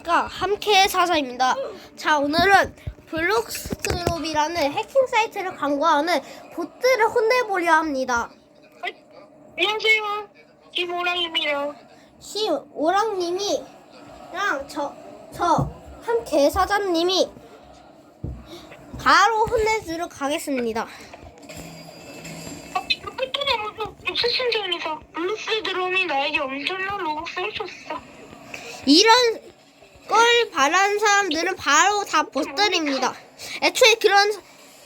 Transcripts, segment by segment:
안녕하십니까 함께 사사입니다. 자 오늘은 블록스트롭이라는 해킹 사이트를 광고하는 보트를 혼내보려 합니다. 안녕하세요. 김오랑입니다. 시 오랑님이랑 저 저 함께 사장님이 바로 혼내주러 가겠습니다. 중에서 블루스 드롬이 나에게 엄청난 로벅스를 줬어. 이런 걸 바라는 사람들은 바로 다 보트입니다. 애초에 그런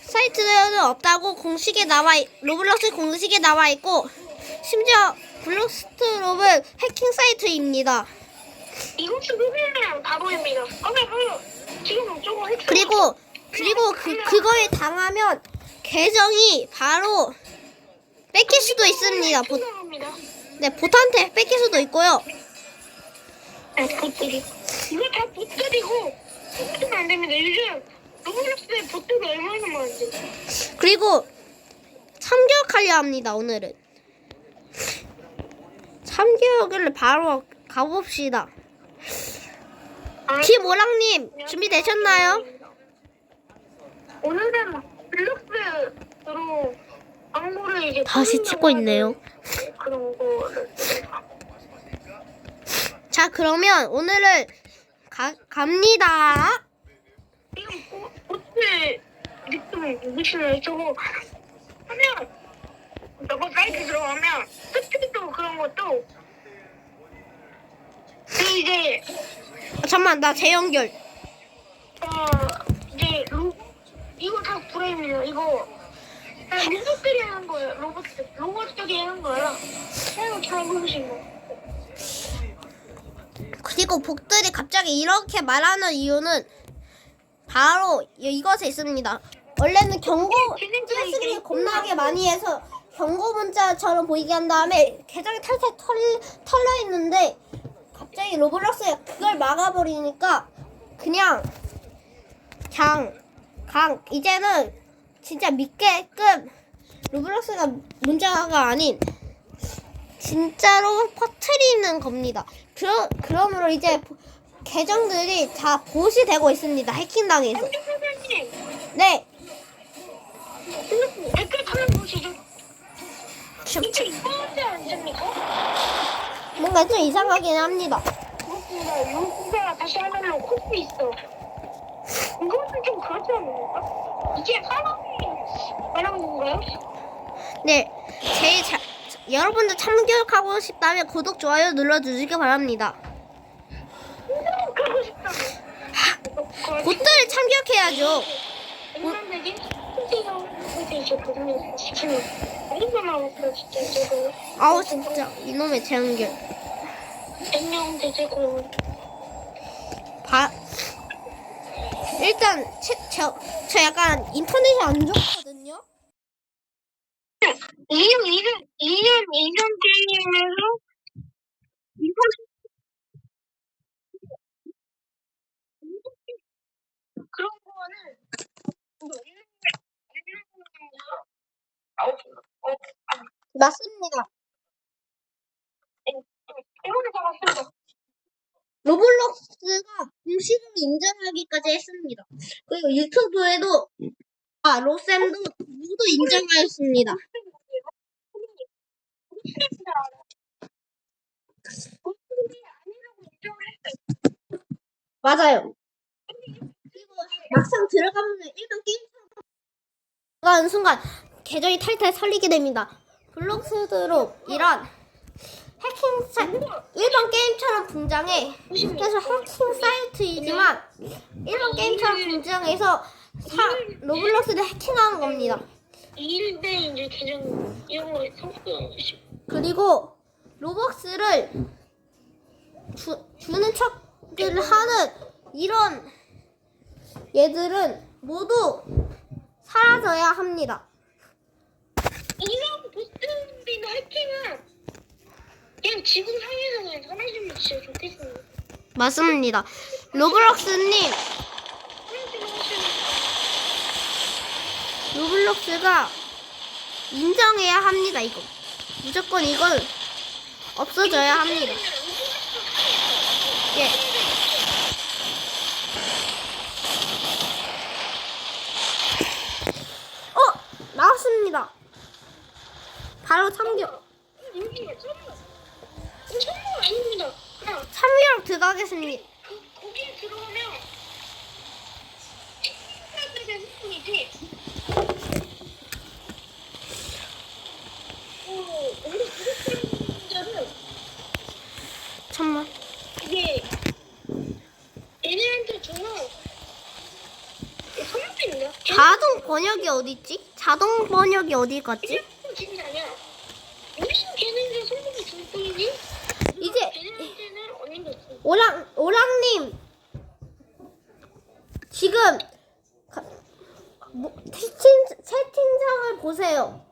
사이트는 없다고 공식에 나와 있- 로블록스 공식에 나와 있고 심지어 블록스트롭은 해킹 사이트입니다. 바보입니다. 지금. 그리고 그리고 그 그거에 당하면 계정이 바로 뺏길 수도 있습니다. 보. 네 보트한테 뺏길 수도 있고요. 아, 보트리. 이거 다 보트리고 보트면 안 됩니다. 요즘 로블록스에 보트가 얼마나 많은지. 그리고 참교육하려 합니다. 오늘은 참교육을 바로 가봅시다. 아, 김오랑님 준비되셨나요? 오늘은 블록스로 광고를 이제 다시 찍고 있네요. 그런 거를 자 그러면 오늘은 가, 갑니다. 이거 보- 보트 느낌을 누구시나요? 저거 하면 저거 사이트 들어가면 스피드 그런 것도 그 이제 아, 잠만 나 재연결. 어 이제 로 이거 다 불행이에요. 이거 다 로봇들이 하는 거예요. 로봇 로봇들이 하는 거야. 새로 잘 보신 거. 그리고 복들이 갑자기 이렇게 말하는 이유는 바로 이- 이것에 있습니다. 원래는 경고 찌스를 겁나게 많이 해서 경고 문자처럼 보이게 한 다음에 계정이 탈탈 털, 털려 있는데 갑자기 로블록스가 그걸 막아버리니까 그냥 그냥 강 이제는 진짜 믿게끔 로블록스가 문제가 아닌 진짜로 퍼트리는 겁니다. 그러, 그러므로 이제 보- 계정들이 다 보시 되고 있습니다. 해킹당해서. 네. 댓글 보시죠. 좀- 이게 이상하지 않습니까? 뭔가 좀 이상하긴 합니다. 그렇습니다. 용기가 다시 하면은 코스 있어. 이거는 좀 그렇지 않습니까? 이게 사람이 말하는 건가요? 네. 제일 잘, 여러분들 참교육하고 싶다면 구독, 좋아요 눌러주시기 바랍니다. 곧들 참교육해야죠. 아우, 진짜. 이놈의 재연결. 안녕 돼지고. 바, 일단, 체, 저, 저 약간 인터넷이 안 좋거든요? 2년 2년 2년 2년 게임에서 이거 그런 거는 맞습니다. 이거는 잡았습니다. 로블록스가 공식으로 인정하기까지 했습니다. 그리고 유튜브에도 아 로쌤도 모두 인정하였습니다. 맞아요. 막상 들어가면 일반 게임 순간 계정이 탈탈 설리게 됩니다. 블록스드로 이런 해킹 사 일반 게임처럼 등장해 그래서 해킹 사이트이지만 일반 게임처럼 등장해서 사, 로블록스를 해킹하는 겁니다. 2일 때 이제 계정 이런 거 성공 그리고 로벅스를 주, 주는 척을 하는 이런 얘들은 모두 사라져야 합니다. 이런 보스들이나 해킹은 그냥 지금 상에서 그냥 사라지면 진짜 좋겠습니다. 맞습니다. 로블록스님, 로블록스가 인정해야 합니다, 이거. 무조건 이걸 없어져야 합니다. 예. 어! 나왔습니다. 바로 참교. 참교랑 들어가겠습니다. 그 거기 들어가면 우리 잠만. 이게 얘네한테 주면 선물입니다. 자동 번역이 어디 있지? 자동 번역이 어디 갔지? 걔네한테 진짜 아니야. 우리는 걔네한테 선물을 줄 뿐이지. 이제 걔네한테는. 오랑 오랑님 지금 가, 뭐, 채팅 채팅창을 보세요.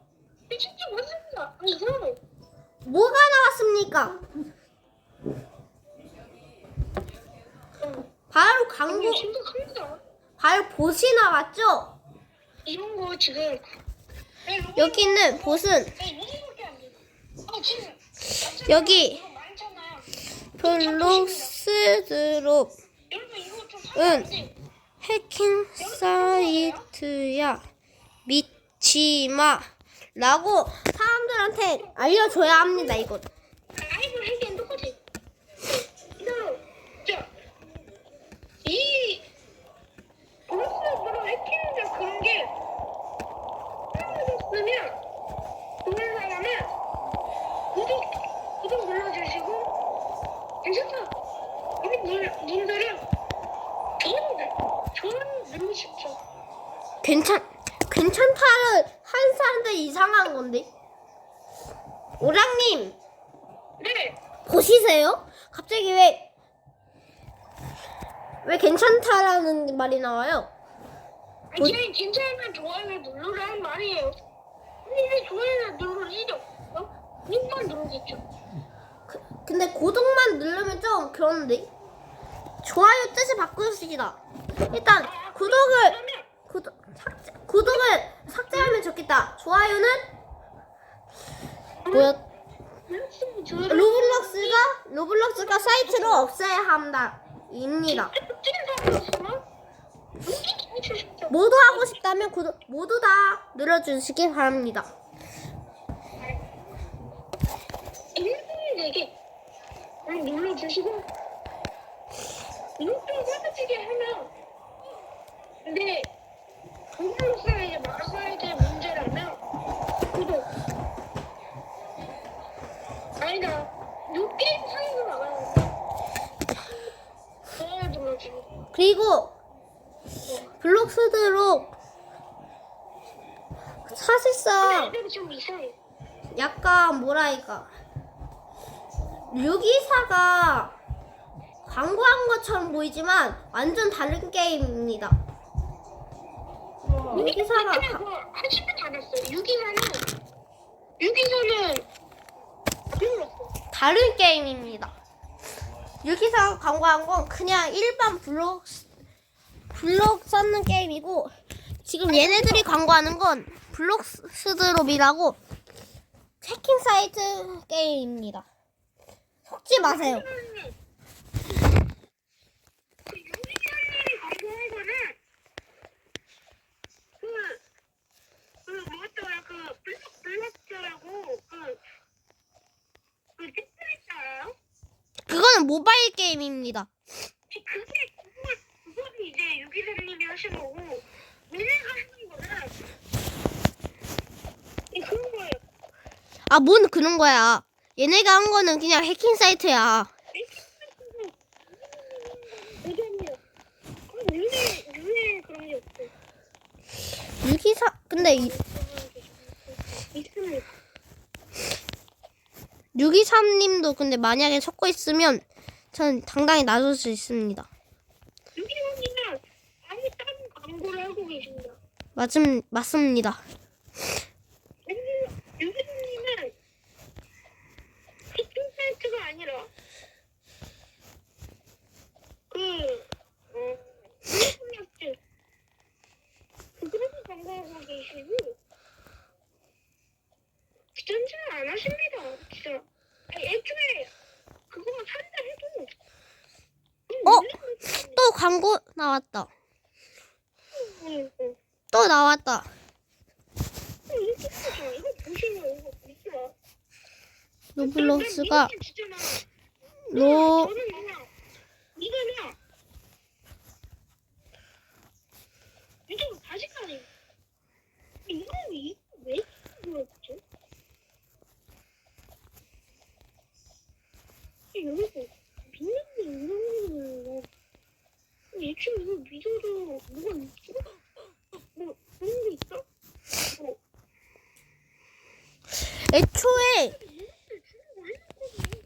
아니 이상해. 뭐가 나왔습니까? 바로 광고 이거 심각합니다. 바로 보시 나왔죠? 이런 거 지금 여기 있는 보스는 이거밖에 안 돼. 아 지금 여기 이거 많잖아요. 블록스드롭 여러분 이거 좀 응. 해킹 사이트야 믿지마 라고 사람들한테 알려줘야 합니다 이거 아이고 하기엔 똑같이. 이거 자, 이 브루스로 해킹자 그런 게 쓰면 그걸 나가면 구독 구독 눌러주시고 괜찮다. 우리 분- 분들은 좋은 좋은 누르십시오. 괜찮 괜찮다를 한 사람들 이상한 건데 오랑님 네. 보시세요? 갑자기 왜 왜 괜찮다라는 말이 나와요? 뭐- 아니 괜찮으면 좋아요 누르라는 말이에요. 근데 왜 좋아요 누르시죠? 어? 님만 누르겠죠. 그, 근데 구독만 누르면 좀 그런데 좋아요 뜻을 바꾸시다. 일단 구독을 그러면 구독 삭제, 구독을 삭제하면 좋겠다. 좋아요는 뭐야? 로블록스가 로블록스가 사이트를 없애야 한다. 입니다. 모두 하고 싶다면 구독 모두 다 눌러주시기 바랍니다. 일분에게 눌러주시고 이것도 사라지게 하면 근데 구독사에 이제 말아야 될 문제라면 구독. 아니다. 요 게임 상에서 나가요 좋아요 눌러주고 그리고 블록스드로 사실상 애들이 좀 이상해. 약간 뭐랄까 유기사가 광고한 것처럼 보이지만 완전 다른 게임입니다. 근데 그거 유기사는 별로였어 다른 게임입니다. 유기사가 광고한 건 그냥 일반 블록 블록 쌓는 게임이고 지금 얘네들이 광고하는 건 블록 스드롭이라고 채팅 사이트 게임입니다. 속지 마세요. 이거는 모바일 게임입니다. 아, 뭔 그런 거야. 얘네가 한 거는 그냥 해킹 사이트야. 근데 이 있으면 623님도 근데 만약에 섞고 있으면 저는 당당히 나설 수 있습니다. 유기원이는 아예 다른 광고를 하고 계십니다. 맞음, 맞습니다. 귀찮지는 안 하십니다. 진짜. 아니, 애초에 그거만 산다 해도 어? 또 광고 나왔다. 또 나왔다. 이렇게. 이거 보시면 이거. 로블록스가 많아. 로 저는? 이거냐? 이거 다시 가네. 이거 왜, 왜 그랬죠? 여기서 비밀이 이런 거예요. 예측 이거 믿어도 뭐가 있어? 뭐 그런 게 있어? 뭐 애초에 이것들 주려고 했거든요.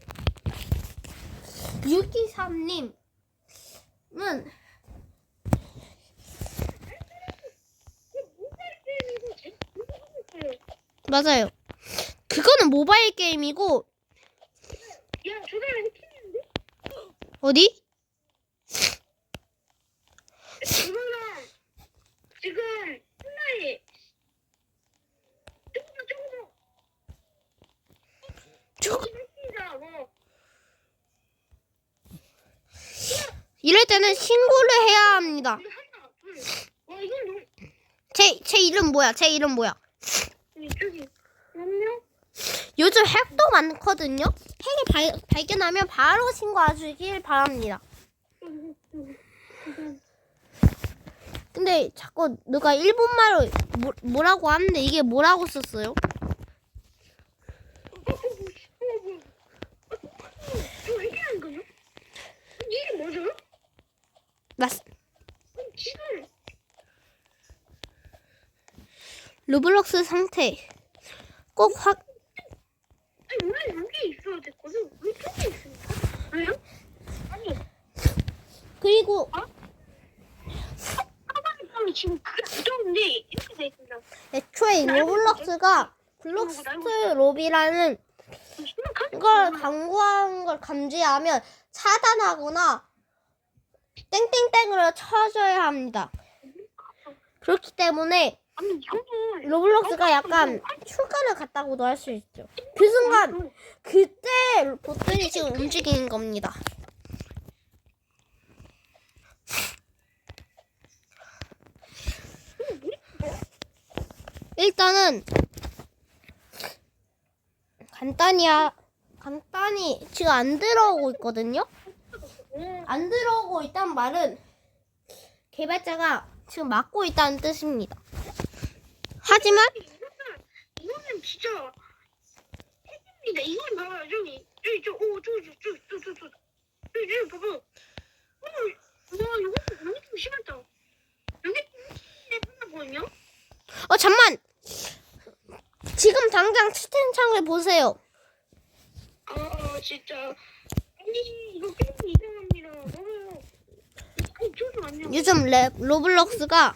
유기삼님은 모바일 게임이고 제가 그거 하고 있어요. 맞아요. 그거는 모바일 게임이고 야, 저 사람 해킹했는데? 어디? 그거랑 지금 하나에 조금 더 조금 뭐 이럴 때는 신고를 해야 합니다. 이건 너무 제 제 이름 뭐야? 제 이름 뭐야? 이쪽이 요즘 핵도 많거든요. 핵을 발, 발견하면 바로 신고하시길 바랍니다. 근데 자꾸 누가 일본말로 뭐, 뭐라고 하는데 이게 뭐라고 썼어요? 저 해킹한 거요? 이게 뭐죠? 맞 지금 로블록스 상태 꼭 확 아니 원래 여기 있어야 됐거든 왜 저기 있습니까? 왜요? 아니 그리고 지금 이렇게 돼 있습니다 애초에 이 로블록스가 블록스트 롭이라는 심각하죠? 걸 광고한 걸 감지하면 차단하거나 땡땡땡으로 쳐줘야 합니다. 그렇기 때문에 아니 이거는 로블록스가 약간 출가를 갔다고도 할 수 있죠. 그 순간 그때 보트이 지금 움직이는 겁니다. 일단은 간단히 하, 간단히 지금 안 들어오고 있거든요. 안 들어오고 있단 말은 개발자가 지금 막고 있다는 뜻입니다. 하지만 이거는 진짜 핵입니다. 이건 봐봐 저기 저기 저 오 저기 저기 저기 저기 저기 저기 저기 봐봐. 어, 와 이거 여기 좀 심했다. 여기 좀 심했거든요. 어 잠만 지금 당장 채팅창을 보세요. 아 진짜 아니 이거 게임 이상합니다. 봐봐 요즘 랩, 로블록스가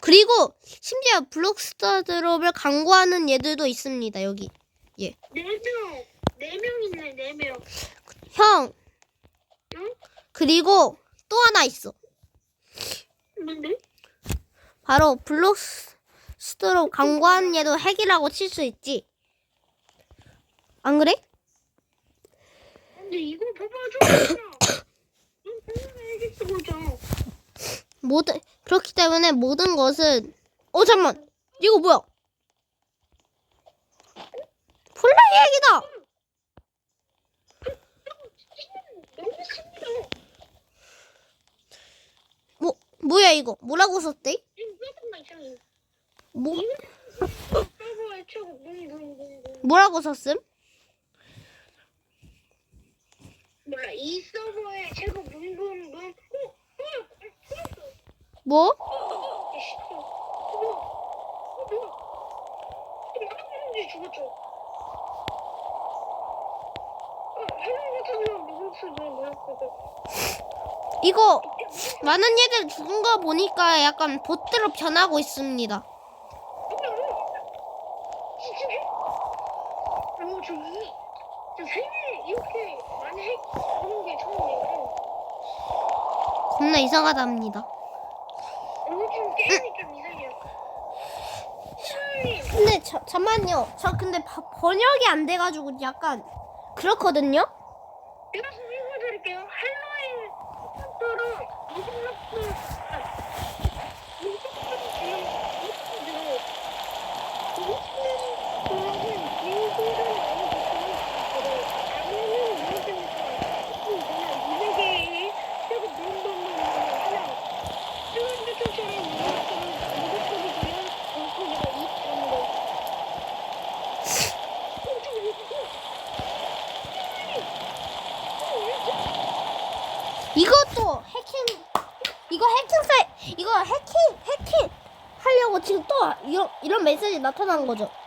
그리고 심지어 블록스터 드롭을 광고하는 얘들도 있습니다. 여기 네 명, 네 명 있네, 네 명. 형 응? 그리고 또 하나 있어. 뭔데? 바로 블록스터로 광고하는 얘도 핵이라고 칠 수 있지. 안 그래? 근데 이거 봐봐, 좀 있잖아. 넌 보면 알겠어, 보자. 모든 그렇기 때문에 모든 것은 어 잠만 이거 뭐야? 너무 심해요. 뭐 뭐야 이거? 뭐라고 썼대? 지금. 뭐. 뭐라고 썼음? 몰라, 이 서버에 최고. 어, 어, 풀었어. 뭐? 어? 어? 어. 어? 이거 많은 얘들 죽은 거 보니까 약간 보트로 변하고 있습니다. 어, 저 이, 저 생일 이렇게 많이 해 보는 게 처음이에요. 겁나 이상하답니다. 요즘 게임이 좀 이상해요. 사람이 근데 저, 잠만요. 저 근데 바- 번역이 안 돼가지고 약간 그렇거든요. 제가 좀 읽어드릴게요. 할로윈 컨트롤 무슨락스 무슨락스 이거 해킹 사이 이거 해킹 해킹 하려고 지금 또 이런 이런 메시지 나타난 거죠.